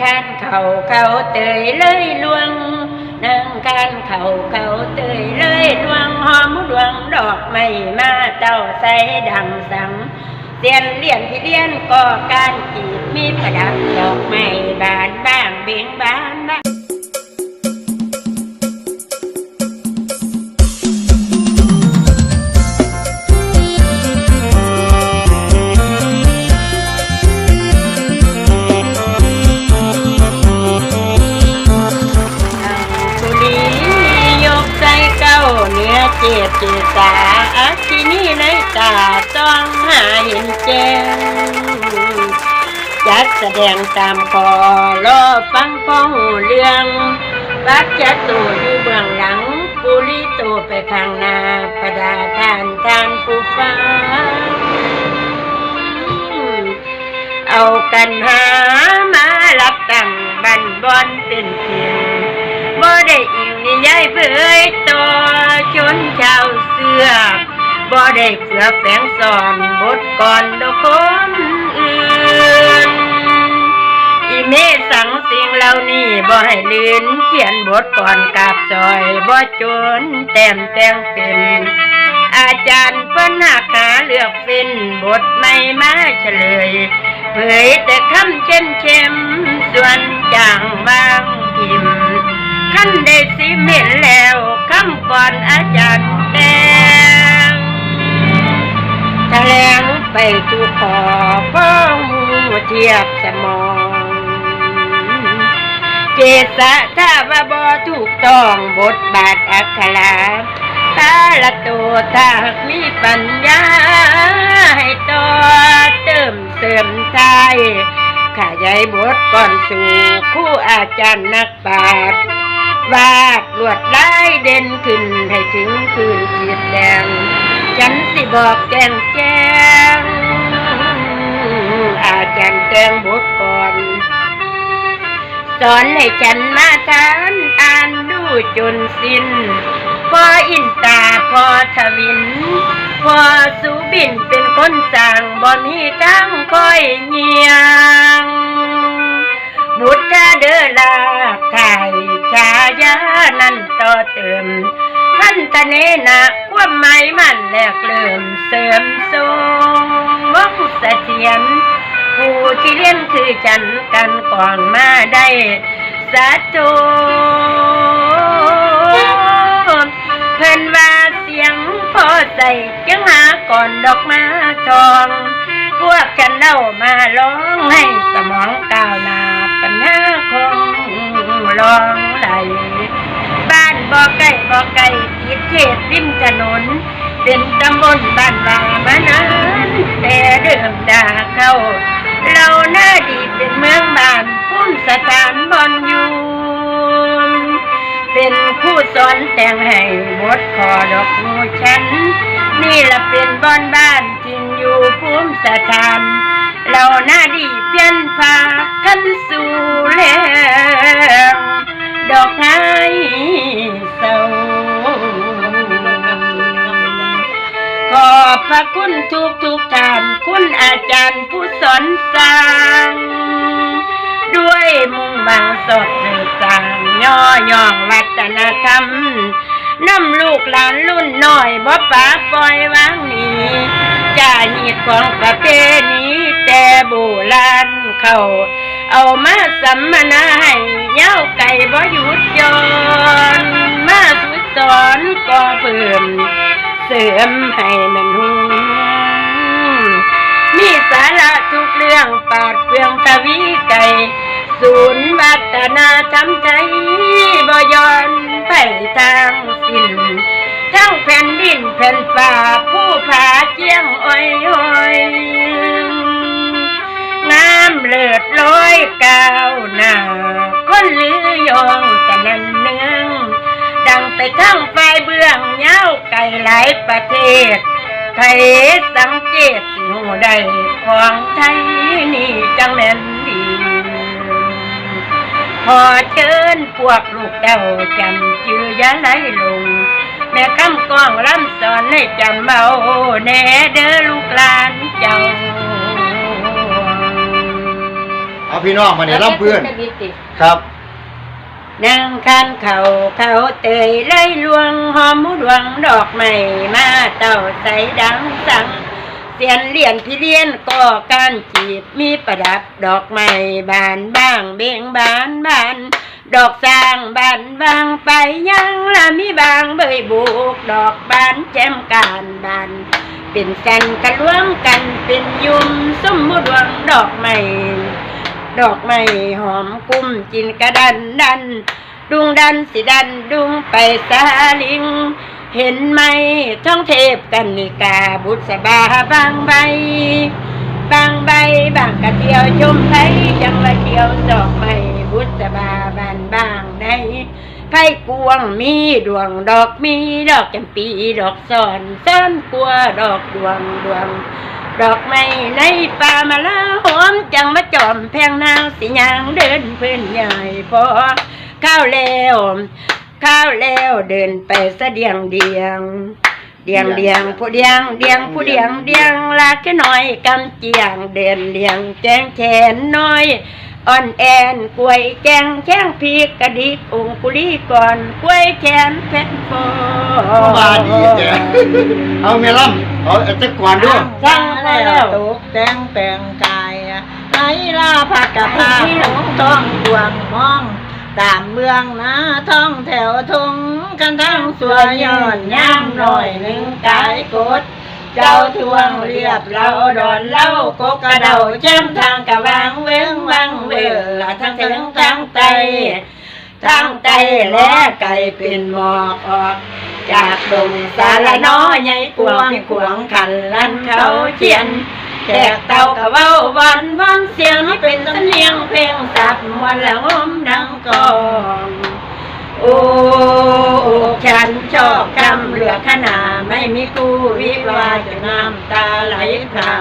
คันเขาเขาเตยเลยลวงนั่งคันเขาเขาเตยเลยลวงหอมดวงดอกไม้มาเต้าใส่ดังสังเรียนเลียนที่เลียนก็การจีบมีประดับดอกไม้บานบ้างเบ่งบานบ้าง ตเจตาอาที่นี่ในตาต้องหาเห็นแจ้งจัดแสดงตามคอรอฟังพอหูเรื่องปักจะตูอยู่เบื้องหลังปุริโตไปข้างหน้าประดาทานทานผู้ฟังเอากันหามารับตั้งบันบอนเป็นเพียงบ่ได้อิงนิยายเผยตัว บ่ได้เสือแฝงสอนบทก่อนดอกคนอื่น อีเมสังสิ่งเหล่านี้บ่ให้ลืนเขียนบทก่อนกาบซอยบ่จนแต้มแต่งเป็นอาจารย์เพิ่นหักหาเลือกเป็นบทใหม่มาเฉลย เผยแต่คำเช่นเข้มส่วนจางบางพิมพ์ขั้นได้สิเห็นแล้วคำก่อนอาจารย์แต่ ไปทุกขอพ้องเทียบสมอง เจตะถ้าว่าบ่ถูกต้องบทบาทอักขระตาละตัวถ้ามีปัญญา ให้ต่อเติมเสริมไทยขยายบทก่อนสู่คู่อาจารย์นักปราชญ์วาดลวดลายเด่นขึ้นให้ถึงคืนเกียรติแดงฉันสิบอกแจ้งแจ้ง จารย์แจ้งบทก่อน สอนให้ฉันมาทานอ่านดูจนสิ้น พออินตาพอทวิน พอสูบินเป็นคนสั่งบ่มีทางคอยเงียง บุตรเดอลาไข่ชายานั่นต่อเติมพันตะเนนะความหมายมันแหลกเริ่มเสริมทรงมงเสถียร ผู้ที่เลี้ยนคือฉันกันก่อนมาได้สัจจนเพิ่นว่าเสียงพอใส่จังหาก่อนดอกมาทอง พวกฉันเล่ามาร้องให้สมองก้าวหน้าปัญหาคงลองไหลบ้านบ่อไก่บ่อไก่ติดเขตริมถนน เป็นตำบลบ้านวามานานแต่เดิมดาเข้า เราหน้าดีเป็นเมืองบ้านพุ่มสถานบอนอยู่เป็นผู้สอนแต่งให้หมดคอดอกมูฉัน นี่ละเป็นบอนบ้านทินอยู่ภูมิสถาน เราหน้าดีเพียนพากันสู่แรงดอกไม้ พระคุณทุกทุกท่าน คุณอาจารย์ผู้สอนสร้าง ด้วยมุ่งบังสดสืบสร้างย่อย่องวัฒนธรรมน้ำลูกหลานรุ่นน้อยบ่ป่าปล่อยวางหนีจ่าหีดของประเพณีแต่โบราณเขาเอามาสัมมนาให้เย้าไก่บ่หยุดยอนมาฝึกสอนก็เพิ่ม เสริมให้มันหุงมีสาระทุกเรื่องปาดเปรื่องทวีไก่ศูนย์วัฒนธรรมไทยบ่ยอนไปทางสิ้นทั้งแผ่นดินแผ่นฟ้าผู้ผาเจียงอ้อยอ้อยงามเลิศลอยก้าวหน้าคนลือยองสนันเนืองดังไปทั้ง เบื้องเย้าไก่หลายประเทศ ไทยสังเกตสิหูใดของไทยนี่จังแม่นดีพอเชิญพวกลูกเต้าจำชื่อยาไหลลง แม่คำกองรำสอนให้จำเอาแน่เด้อลูกหลานเจ้าเอาพี่น้องมาเนี่ยล่ำเพื่อนจะมีติครับ นางคันเขาเขาเตยไล่ลวงหอมมูดวงดอกไม้มาเต่าใสดังสังเสียนเหรียญพี่เลียนก็การจีบมีประดับดอกไม้บานบ้างเบ่งบานบาน ดอกสร้างบานบางไปยังละมีบางเบยบุกดอกบานแจ่มการบานเป็นกันกระล้วงกันเป็นยุมสมมุดวงดอกไม้ ดอกไม้หอมกุ้มจินกระดันดัน ดุงดันสิดันดุงไปสาลิง เห็นไหมท่องเทพกันนิกาบุษบาบางใบบางใบบางกระเที่ยวชมไทยจังว่าเที่ยวดอกไม้บุษบาบานบางในไผ่กวงมีดวงดอกมีดอกจำปีดอกซ่อนซ่อนกลัวดอกดวงดวง ดอกไม้ในป่ามาลาหอมจังมาจอมแพงนางสิยางเดินเพื่อนใหญ่พอข้าวแล้วข้าวแล้วเดินไปเสะเดียงเดียง เดียงเดียงผู้เดียงเดียงผู้เดียงเดียงลากแค่น้อยกำเจียงเดินเลียงแจงแขนน้อย อ่อนแอนกล้วยแกงแข้งพีกกระดิกองคุลีก่อนกล้วยแขนเพชรฟอมาดีแกเอาเมล่ำเอาเอาจักก่อนด้วยสร้างมาแล้วตกแต่งแปลงกายไอ้ลาผักกะพาหลงท้องดวงมองตามเมืองนะท้องแถวทงกันทั้งสวยย้อนย่ำหน่อยหนึ่งกายกด เจ้าทวงเรียบเราดอนเล่ากกกระเดาแจ่มทางกะวางเว้งวังเวลาทั้งถึงทั้งไตทั้งไตและไก่เป็นหมอกออก จากดงสารน้อยใหญ่กวางขวางขันลันเขาเชียนแขกเต่ากะเว้าวันวันเสียงเป็นสำเนียงเพลงสับมวนละงมดังกอง โอ้ฉันชอบคำเหลือขนาไม่มีคู่วิวาจะน้ำตาไหลพรา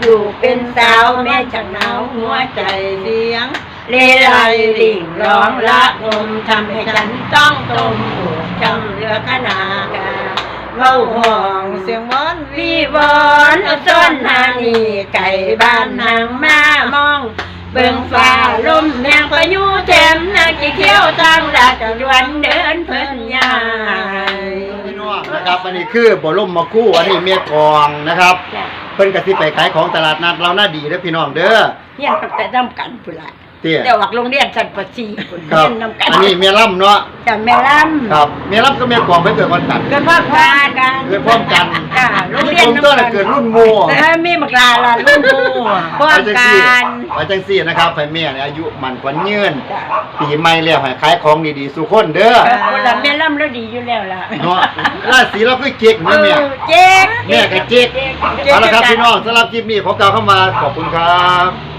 อยู่เป็นสาวแม่จังหนาวหัวใจเสียง เลไลริ่งร้องละงมทำให้ฉันต้องตมหูจำเรือขนากาเว้าห้องเสียงวอนวีวอนเอาต้นนานีไก่บ้านนางมามอง เบิ่งฟ้าลมแมงพายุแถมนากีเขียวทางลาดจวนเดินเพิ่นยาย พี่น้องนะครับอันนี้คือบ่ล่มมาคู่อันนี้เมียกองนะครับ จ้ะ เพิ่นก็สิไปขายของตลาดนัดเราหน้าดีเด้อพี่น้องเด้อเฮียนตั้งแต่นำกันพุ่นละ เตี้ยเดี๋ยวออกโรงเรียนสันปชีพุ่นครัเฮีบยนนำกันอันนี้เมียล่ำเนาะจ้ะแม่ลำครับเมียล่ำก็เมียกองไปเกิดวันกัน เกิดพร้อมกันกันเกิดพร้อมกันจ้ะโรงเรียนผมตัวน่ะเกิดรุ่นหมู่เออมีบักลาละรุ่นหมู่พร้อมจังกัซี่นไว้จังซี่นะครับให้แม่เนี่ยอายุมันกว่ายืนจ้ะปีใหม่แล้วให้ขายของดีๆสู่คนเด้อเออคนละแม่ล่ำแล้วดีอยู่แล้วล่ะเนาะราศีเราคือเก๊กเอนะแม่ อเจ๊ก แม่กับเจ๊กเอาละครับพี่น้องสำหรับคลิปนี้ขอกล่าวเข้ามาขอบคุณครับ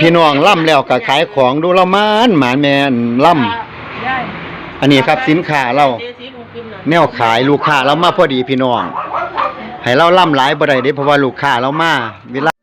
พี่น้องล่ำแล้วก็ขายของดูละมานหมานแมนล่ำอันนี้ครับสินค้าเรา แนวขายลูกค้าเรามาพอดีพี่น้องให้เราล่ำหลายบ่ได้เด้เพราะว่าลูกค้าเรามาเวลา